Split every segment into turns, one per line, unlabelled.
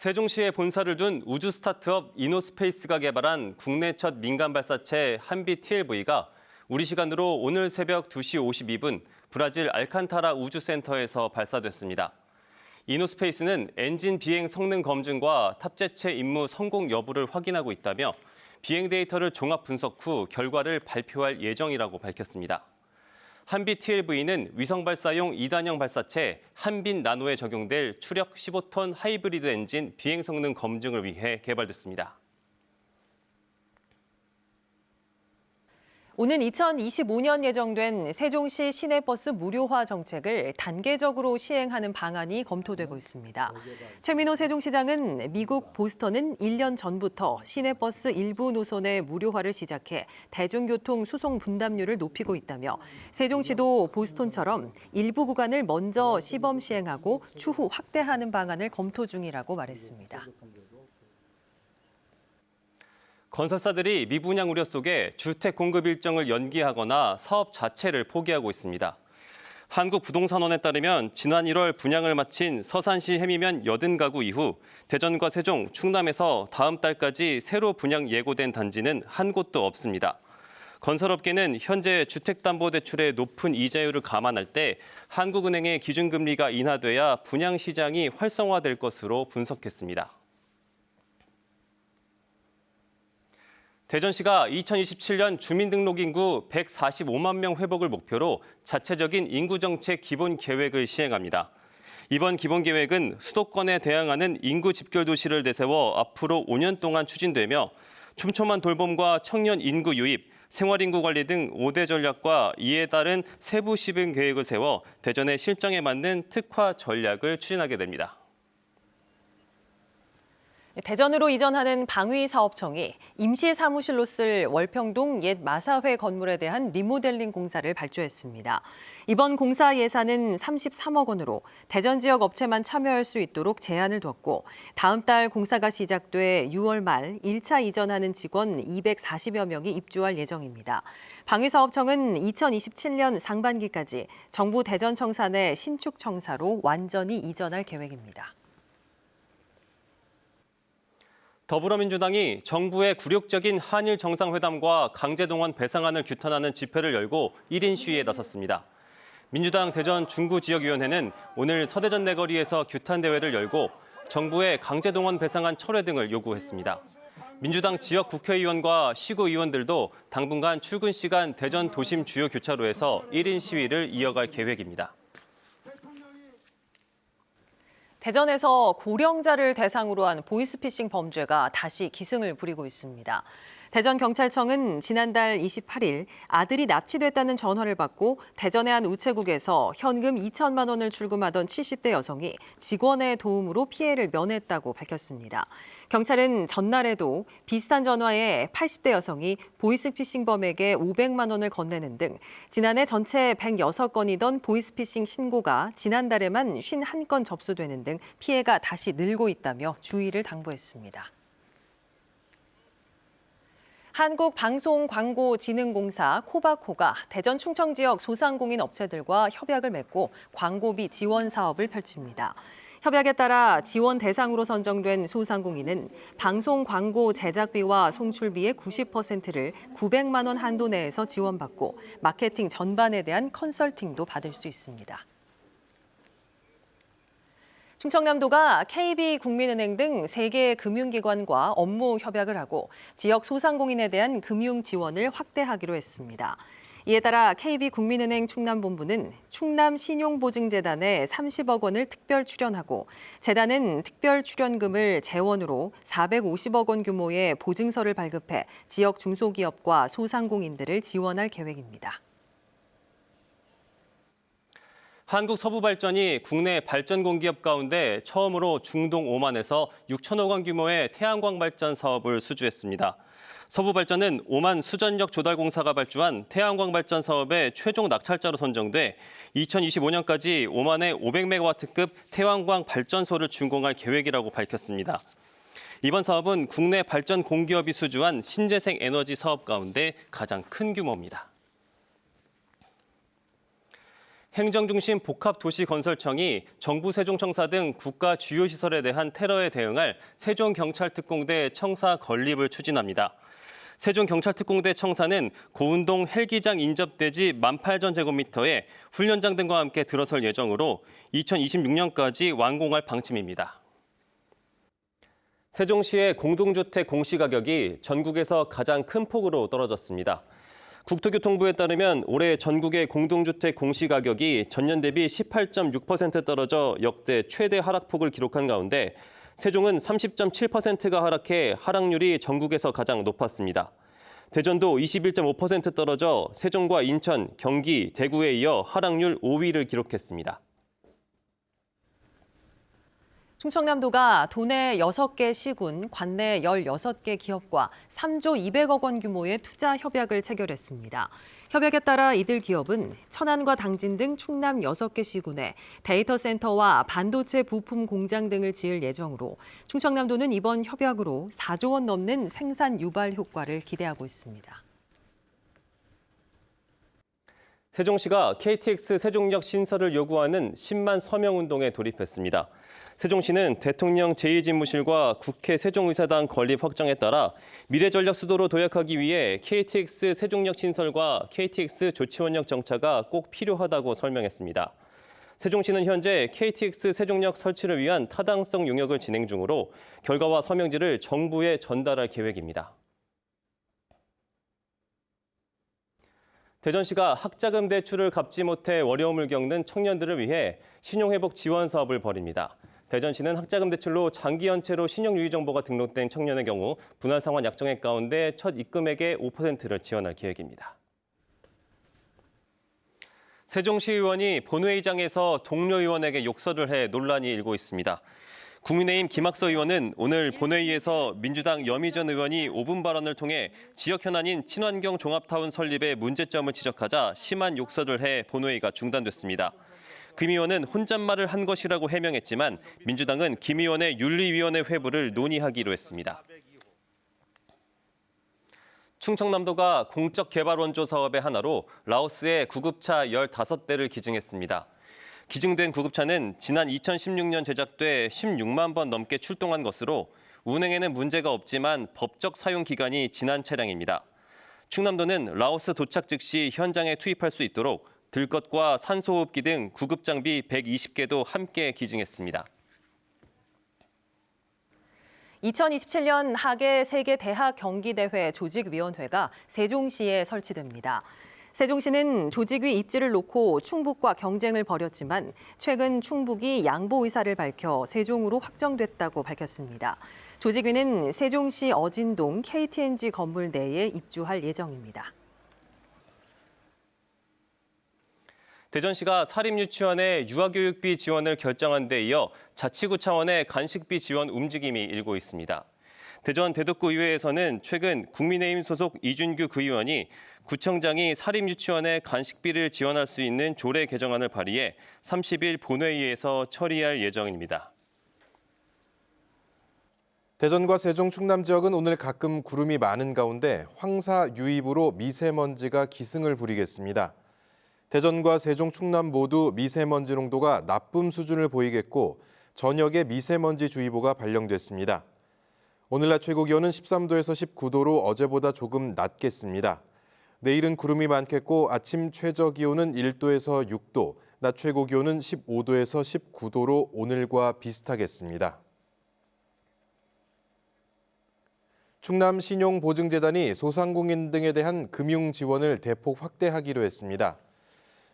세종시에 본사를 둔 우주 스타트업 이노스페이스가 개발한 국내 첫 민간 발사체 한비 TLV가 우리 시간으로 오늘 새벽 2시 52분 브라질 알칸타라 우주센터에서 발사됐습니다. 이노스페이스는 엔진 비행 성능 검증과 탑재체 임무 성공 여부를 확인하고 있다며 비행 데이터를 종합 분석 후 결과를 발표할 예정이라고 밝혔습니다. 한비 TLV는 위성 발사용 2단형 발사체 한빈 나노에 적용될 추력 15톤 하이브리드 엔진 비행 성능 검증을 위해 개발됐습니다.
오는 2025년 예정된 세종시 시내버스 무료화 정책을 단계적으로 시행하는 방안이 검토되고 있습니다. 최민호 세종시장은 미국 보스턴은 1년 전부터 시내버스 일부 노선의 무료화를 시작해 대중교통 수송 분담률을 높이고 있다며 세종시도 보스턴처럼 일부 구간을 먼저 시범 시행하고 추후 확대하는 방안을 검토 중이라고 말했습니다.
건설사들이 미분양 우려 속에 주택 공급 일정을 연기하거나 사업 자체를 포기하고 있습니다. 한국부동산원에 따르면 지난 1월 분양을 마친 서산시 해미면 80가구 이후 대전과 세종, 충남에서 다음 달까지 새로 분양 예고된 단지는 한 곳도 없습니다. 건설업계는 현재 주택담보대출의 높은 이자율을 감안할 때 한국은행의 기준금리가 인하돼야 분양 시장이 활성화될 것으로 분석했습니다. 대전시가 2027년 주민등록 인구 145만 명 회복을 목표로 자체적인 인구정책 기본 계획을 시행합니다. 이번 기본 계획은 수도권에 대항하는 인구 집결 도시를 내세워 앞으로 5년 동안 추진되며 촘촘한 돌봄과 청년 인구 유입, 생활인구 관리 등 5대 전략과 이에 따른 세부 시행 계획을 세워 대전의 실정에 맞는 특화 전략을 추진하게 됩니다.
대전으로 이전하는 방위사업청이 임시 사무실로 쓸 월평동 옛 마사회 건물에 대한 리모델링 공사를 발주했습니다. 이번 공사 예산은 33억 원으로 대전 지역 업체만 참여할 수 있도록 제한을 뒀고 다음 달 공사가 시작돼 6월 말 1차 이전하는 직원 240여 명이 입주할 예정입니다. 방위사업청은 2027년 상반기까지 정부 대전청사 내 신축 청사로 완전히 이전할 계획입니다.
더불어민주당이 정부의 굴욕적인 한일 정상회담과 강제동원 배상안을 규탄하는 집회를 열고 1인 시위에 나섰습니다. 민주당 대전 중구지역위원회는 오늘 서대전 내거리에서 규탄 대회를 열고 정부의 강제동원 배상안 철회 등을 요구했습니다. 민주당 지역 국회의원과 시구의원들도 당분간 출근 시간 대전 도심 주요 교차로에서 1인 시위를 이어갈 계획입니다.
대전에서 고령자를 대상으로 한 보이스피싱 범죄가 다시 기승을 부리고 있습니다. 대전경찰청은 지난달 28일 아들이 납치됐다는 전화를 받고 대전의 한 우체국에서 현금 2천만 원을 출금하던 70대 여성이 직원의 도움으로 피해를 면했다고 밝혔습니다. 경찰은 전날에도 비슷한 전화에 80대 여성이 보이스피싱범에게 500만 원을 건네는 등 지난해 전체 106건이던 보이스피싱 신고가 지난달에만 51건 접수되는 등 피해가 다시 늘고 있다며 주의를 당부했습니다. 한국방송광고진흥공사 코바코가 대전 충청 지역 소상공인 업체들과 협약을 맺고 광고비 지원 사업을 펼칩니다. 협약에 따라 지원 대상으로 선정된 소상공인은 방송 광고 제작비와 송출비의 90%를 900만 원 한도 내에서 지원받고 마케팅 전반에 대한 컨설팅도 받을 수 있습니다. 충청남도가 KB국민은행 등세 개의 금융기관과 업무 협약을 하고 지역 소상공인에 대한 금융 지원을 확대하기로 했습니다. 이에 따라 KB국민은행 충남본부는 충남신용보증재단에 30억 원을 특별 출연하고 재단은 특별 출연금을 재원으로 450억 원 규모의 보증서를 발급해 지역 중소기업과 소상공인들을 지원할 계획입니다.
한국 서부 발전이 국내 발전 공기업 가운데 처음으로 중동 오만에서 6천억 원 규모의 태양광 발전 사업을 수주했습니다. 서부 발전은 오만 수전력 조달 공사가 발주한 태양광 발전 사업의 최종 낙찰자로 선정돼 2025년까지 오만의 500메가와트급 태양광 발전소를 준공할 계획이라고 밝혔습니다. 이번 사업은 국내 발전 공기업이 수주한 신재생 에너지 사업 가운데 가장 큰 규모입니다. 행정중심 복합도시건설청이 정부 세종청사 등 국가 주요 시설에 대한 테러에 대응할 세종경찰특공대 청사 건립을 추진합니다. 세종경찰특공대 청사는 고운동 헬기장 인접대지 18,000제곱미터에 훈련장 등과 함께 들어설 예정으로 2026년까지 완공할 방침입니다. 세종시의 공동주택 공시가격이 전국에서 가장 큰 폭으로 떨어졌습니다. 국토교통부에 따르면 올해 전국의 공동주택 공시가격이 전년 대비 18.6% 떨어져 역대 최대 하락폭을 기록한 가운데 세종은 30.7%가 하락해 하락률이 전국에서 가장 높았습니다. 대전도 21.5% 떨어져 세종과 인천, 경기, 대구에 이어 하락률 5위를 기록했습니다.
충청남도가 도내 6개 시군, 관내 16개 기업과 3조 200억 원 규모의 투자 협약을 체결했습니다. 협약에 따라 이들 기업은 천안과 당진 등 충남 6개 시군에 데이터 센터와 반도체 부품 공장 등을 지을 예정으로 충청남도는 이번 협약으로 4조 원 넘는 생산 유발 효과를 기대하고 있습니다.
세종시가 KTX 세종역 신설을 요구하는 10만 서명 운동에 돌입했습니다. 세종시는 대통령 제2집무실과 국회 세종의사당 건립 확정에 따라 미래전략 수도로 도약하기 위해 KTX 세종역 신설과 KTX 조치원역 정차가 꼭 필요하다고 설명했습니다. 세종시는 현재 KTX 세종역 설치를 위한 타당성 용역을 진행 중으로 결과와 서명지를 정부에 전달할 계획입니다. 대전시가 학자금 대출을 갚지 못해 어려움을 겪는 청년들을 위해 신용회복 지원 사업을 벌입니다. 대전시는 학자금 대출로 장기 연체로 신용 유의 정보가 등록된 청년의 경우 분할 상환 약정액 가운데 첫 입금액의 5%를 지원할 계획입니다. 세종시 의원이 본회의장에서 동료 의원에게 욕설을 해 논란이 일고 있습니다. 국민의힘 김학서 의원은 오늘 본회의에서 민주당 여미전 의원이 5분 발언을 통해 지역 현안인 친환경 종합타운 설립의 문제점을 지적하자 심한 욕설을 해 본회의가 중단됐습니다. 김 의원은 혼잣말을 한 것이라고 해명했지만 민주당은 김 의원의 윤리위원회 회부를 논의하기로 했습니다. 충청남도가 공적 개발 원조 사업의 하나로 라오스에 구급차 15대를 기증했습니다. 기증된 구급차는 지난 2016년 제작돼 16만 번 넘게 출동한 것으로 운행에는 문제가 없지만 법적 사용 기간이 지난 차량입니다. 충남도는 라오스 도착 즉시 현장에 투입할 수 있도록 들것과 산소호흡기 등 구급 장비 120개도 함께 기증했습니다.
2027년 하계 세계 대학 경기 대회 조직위원회가 세종시에 설치됩니다. 세종시는 조직위 입지를 놓고 충북과 경쟁을 벌였지만 최근 충북이 양보 의사를 밝혀 세종으로 확정됐다고 밝혔습니다. 조직위는 세종시 어진동 KTNG 건물 내에 입주할 예정입니다.
대전시가 사립유치원의 유아교육비 지원을 결정한 데 이어 자치구 차원의 간식비 지원 움직임이 일고 있습니다. 대전 대덕구 의회에서는 최근 국민의힘 소속 이준규 구의원이 구청장이 사립유치원의 간식비를 지원할 수 있는 조례 개정안을 발의해 30일 본회의에서 처리할 예정입니다.
대전과 세종 충남 지역은 오늘 가끔 구름이 많은 가운데 황사 유입으로 미세먼지가 기승을 부리겠습니다. 대전과 세종 충남 모두 미세먼지 농도가 나쁨 수준을 보이겠고 전역에 미세먼지 주의보가 발령됐습니다. 오늘 낮 최고 기온은 13도에서 19도로 어제보다 조금 낮겠습니다. 내일은 구름이 많겠고 아침 최저 기온은 1도에서 6도, 낮 최고 기온은 15도에서 19도로 오늘과 비슷하겠습니다. 충남 신용보증재단이 소상공인 등에 대한 금융 지원을 대폭 확대하기로 했습니다.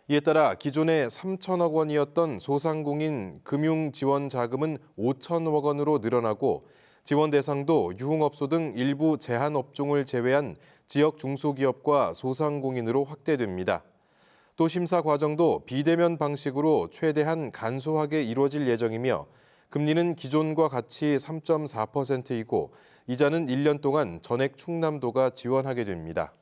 이에 따라 기존에 3천억 원이었던 소상공인 금융 지원 자금은 5천억 원으로 늘어나고 지원 대상도 유흥업소 등 일부 제한 업종을 제외한 지역 중소기업과 소상공인으로 확대됩니다. 또 심사 과정도 비대면 방식으로 최대한 간소하게 이루어질 예정이며 금리는 기존과 같이 3.4%이고 이자는 1년 동안 전액 충남도가 지원하게 됩니다.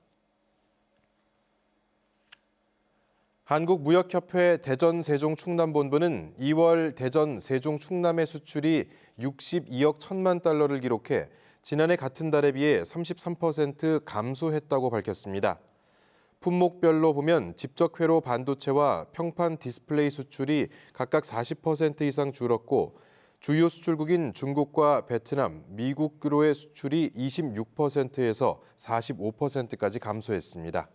한국무역협회 대전 세종 충남 본부는 2월 대전 세종 충남의 수출이 62억 1천만 달러를 기록해 지난해 같은 달에 비해 33% 감소했다고 밝혔습니다. 품목별로 보면 집적회로 반도체와 평판 디스플레이 수출이 각각 40% 이상 줄었고 주요 수출국인 중국과 베트남, 미국으로의 수출이 26%에서 45%까지 감소했습니다.